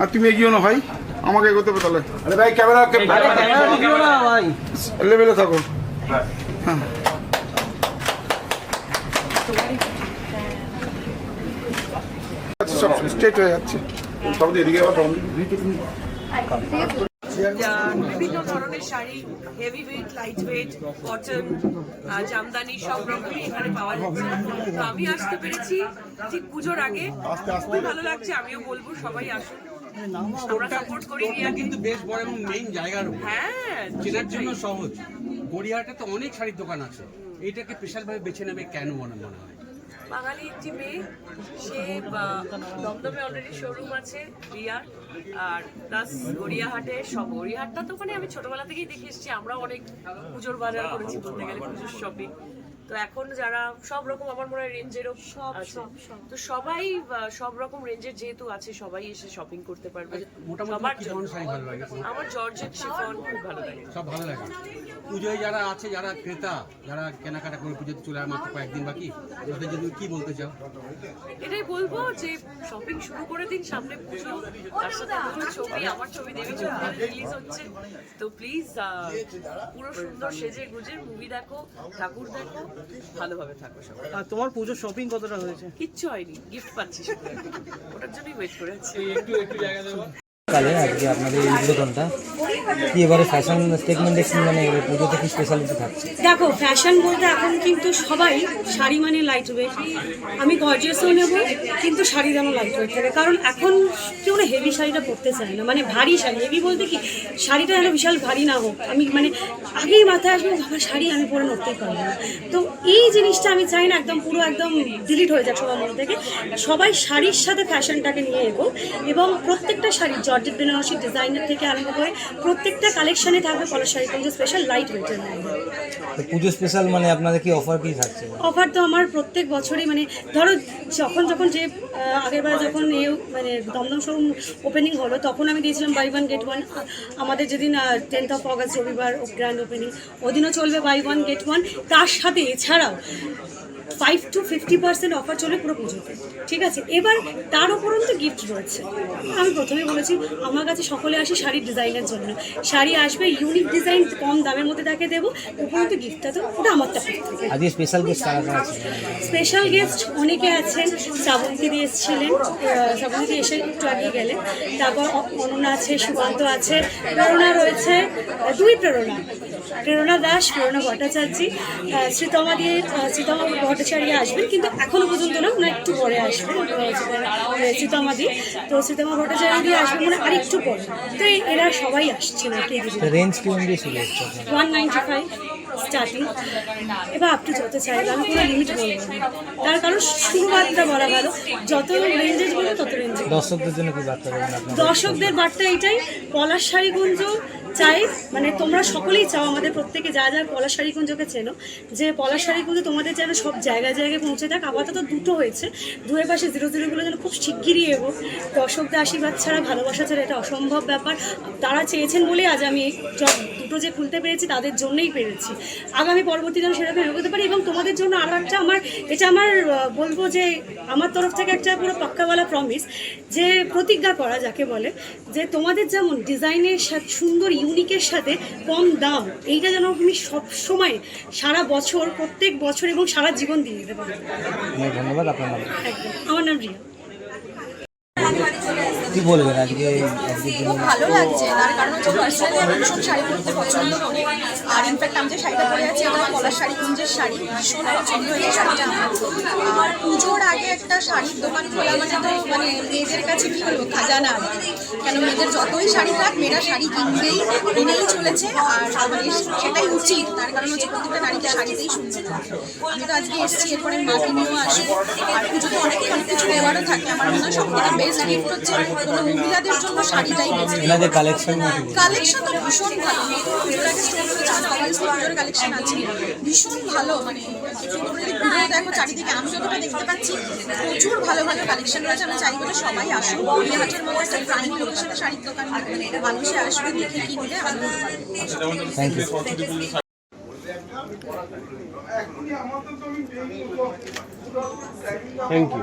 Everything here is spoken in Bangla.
আর তুমি এগিয়েও না ভাই। আমাকে এগোতে হবে তাহলে। আরে ভাই ক্যামেরা লেভেলে থাকো। আচ্ছা, সব স্ট্রেট হয়ে যাচ্ছে। সব এদিকে আবার বিভিন্ন ধরনের sari heavy weight light weight cotton Jamdani সব রকমই এখানে পাওয়া যাচ্ছে। তো আমি আসতে পেরেছি ঠিক পুজোর আগে। খুব ভালো লাগছে আমিও বলব সবাই আসুন। আমরা সাপোর্ট করি কিন্তু বেশ বড় এবং মেইন জায়গার। হ্যাঁ চেনার জন্য সহজ। গড়িয়াহাটে তো অনেক শাড়ির দোকান আছে। এইটাকে স্পেশাল ভাবে বেছে নেবে কেন মনে মনে হয়? বাঙালি একটি মেয়ে, সে দমদমে অলরেডি শোরুম আছে, রিয়ার, আর প্লাস গড়িয়াহাটে, সব গড়িয়াহাটটা তো ওখানে আমি ছোটবেলা থেকেই দেখে এসেছি আমরা অনেক পুজোর বাজার করেছি বলতে গেলে, পুজোর শপিং তো এখন যারা সব রকম আমার মনে হয় রেঞ্জেরও সব তো সবাই সব রকম রেঞ্জের যেহেতু আছে সবাই এসে শপিং করতে পারবে। লাগে তোমার? আমার জর্জেট শিফন খুব ভালো লাগে। সব ভালো লাগে? পুজোয় যারা আছে যারা ক্রেতা যারা কেনাকাটা করে পুজোতে চলে আর মাত্র কয়েকদিন বাকি তাদের জন্য কি বলতে চাও? এটাই বলব যে শপিং শুরু করে দিন সামনে পুজো তার সাথে ছবি আমার ছবি দেবী ছবি রিলিজ হচ্ছে। তো প্লিজ পুরো সুন্দর সেজে গুজে মুভি দেখো ঠাকুর দেখো ভালোভাবে থাকো সবাই। আর তোমার পুজোর শপিং কতটা হয়েছে? কিচ্ছু হয়নি গিফট পাচ্ছি ওটার জন্যই ওয়েট করে আছি কালে আজকে আপনাদের এই উদ্বোধনটা। এবারে ফ্যাশন মানে পুজোতে কি স্পেশালিটি থাকছে? দেখো ফ্যাশন বলতে এখন কিন্তু সবাই শাড়ি মানে লাইট ওয়েট আমি গর্জিয়াসও নেব, কিন্তু শাড়ি যেন লাইট ওয়েট থাকে। কারণ এখন কেউ না হেভি শাড়িটা পরতে চায় না মানে ভারী শাড়ি। হেভি বলতে কি, শাড়িটা যেন বিশাল ভারী না হোক। আমি মানে আগেই মাথায় আসব, বাবা, শাড়ি আমি পরে নড়তেই পারব না। তো এই জিনিসটা আমি চাই না, একদম পুরো একদম ডিলিট হয়ে যাক সবার মধ্যে থেকে। সবাই শাড়ির সাথে ফ্যাশনটাকে নিয়ে এগো এবং প্রত্যেকটা শাড়ি, জর্জেট বেনারসি ডিজাইনার থেকে আরম্ভ করে প্রত্যেকটা কালেকশনে থাকবে শাড়ি কিন্তু স্পেশাল লাইট ওয়েটের মধ্যে। পুজো স্পেশাল মানে আপনাদের কি অফার কি থাকছে? অফার তো আমার প্রত্যেক বছরই মানে ধরো যখন যখন যে আগের বার যখন এ মানে দমদম শোরুম ওপেনিং হলো তখন আমি দিয়েছিলাম বাই ওয়ান গেট ওয়ান আমাদের যেদিন টেন্থ অফ অগস্ট রবিবার গ্র্যান্ড ওপেনিং ওদিনও চলবে বাই ওয়ান গেট ওয়ান তার সাথে এছাড়াও five to fifty percent offer চলে পুরো পুজোতে। ঠিক আছে? এবার তার উপরন্তু গিফট রয়েছে। আমি প্রথমেই বলেছি আমার কাছে সকলে আসে শাড়ির ডিজাইনের জন্য। শাড়ি আসবে ইউনিক ডিজাইন কম দামের মধ্যে তাকে দেবো। উপরন্তু গিফটটা তো ওটা আমার আজকে স্পেশাল গেস্ট স্পেশাল গেস্ট অনেকে আছেন শ্রাবন্তী দিয়ে এসেছিলেন শ্রাবন্তী এসে একটু আগে গেলেন। তারপর অনন্যা আছে সুকান্ত আছে প্রেরণা রয়েছে দুই প্রেরণা। প্রেরণা দাস প্রেরণা ভট্টাচার্যী। শ্রীতমা দিয়ে শ্রীতমা ভট্টাচার্য আসবেন কিন্তু এখনও পর্যন্ত না ওনার একটু পরে আসবেন শ্রীতমা- শ্রীতমা দি তো শ্রীতমা ভট্টাচার্য দিয়ে আসবেন মানে আরেকটু পরে। তো এরা সবাই আসছে না কি রেঞ্জ কি? ওয়ান নাইনটি ফাইভ স্টার্টিং এবার আপনি যত চাইবেন আমি কোনো লিমিট বলব তার কারণ শুরুবাতটা বলা ভালো যত রেঞ্জেস বলব তত রেঞ্জে দর্শকদের জন্য কি বার্তা দর্শকদের বার্তা এটাই পলাশ শাড়িগুঞ্জ চাই মানে তোমরা সকলেই চাও আমাদের প্রত্যেকে যা যা পলাশ শাড়িগুঞ্জকে চেনো যে পলাশ শাড়িগুঞ্জ তোমাদের যেন সব জায়গায় জায়গায় পৌঁছে থাক আপাতত দুটো হয়েছে দুয়ের পাশে জিরো জিরোগুলো যেন খুব শিগগিরই এগো। দর্শকদের আশীর্বাদ ছাড়া ভালোবাসা ছাড়া এটা অসম্ভব ব্যাপার। তারা চেয়েছেন বলেই আজ আমি এই জ- দুটো যে খুলতে পেরেছি তাদের জন্যই পেরেছি। আগামী পরবর্তী যেন সেরকম এগোতে পারি এবং তোমাদের জন্য আরও একটা আমার এটা আমার বলব যে আমার তরফ থেকে একটা পুরো পাক্কাওয়ালা প্রমিস যে প্রতিজ্ঞা করা যাকে বলে যে তোমাদের যেমন ডিজাইনের সাথে সুন্দর ইউনিকের সাথে কম দাম এইটা যেন তুমি সব সময় সারা বছর প্রত্যেক বছর এবং সারা জীবন দিয়ে দিতে পারো। ধন্যবাদ আপনার আমার নাম রিয়া। কি বলবেন আজকে ভালো লাগছে। তার কারণ হচ্ছে পার্সোনালি আমি ভীষণ শাড়ি পরতে পছন্দ করি। আর ইনফ্যাক্ট আমি যে শাড়িটা পরে আছি, এটা কলার শাড়ি, কুঞ্জের শাড়ি। ভীষণ পছন্দ হয়েছে শাড়িটা আমার। আর পুজোর আগে একটা শাড়ির দোকান খোলা মানে মেয়েদের কাছে কি বলব খাজানা কেন মেয়েদের যতই শাড়ি থাক মেয়েরা শাড়ি কিনবেই কিনেই চলেছে আর মানে সেটাই উচিত। তার কারণ হচ্ছে প্রত্যেকটা নারীকে শাড়িতেই শুনছে আমি তো আজকে এসেছি এরপরে মাকে নিয়েও আসব আর পুজোতে অনেক অনেক কিছু নেওয়ারও থাকে। আমার মনে হয় সব থেকে বেস্ট গিফট হচ্ছে কোনো মহিলাদের জন্য শাড়িটাই বেস্ট কালেকশন কালেকশন তো ভীষণ ভালো। করেছিলাম কালেকশন আছে। ভীষণ ভালো মানে দেখো চারিদিকে আমি যতটা দেখতে পাচ্ছি প্রচুর ভালো ভালো কালেকশন রয়েছে। আমি চাইব যে সবাই আসুন গড়িয়াহাটের মধ্যে একটা প্রাইম লোকেশনে শাড়ির দোকান মানুষে আসবে দেখে কিনবে আনন্দ পাবে থ্যাংক ইউ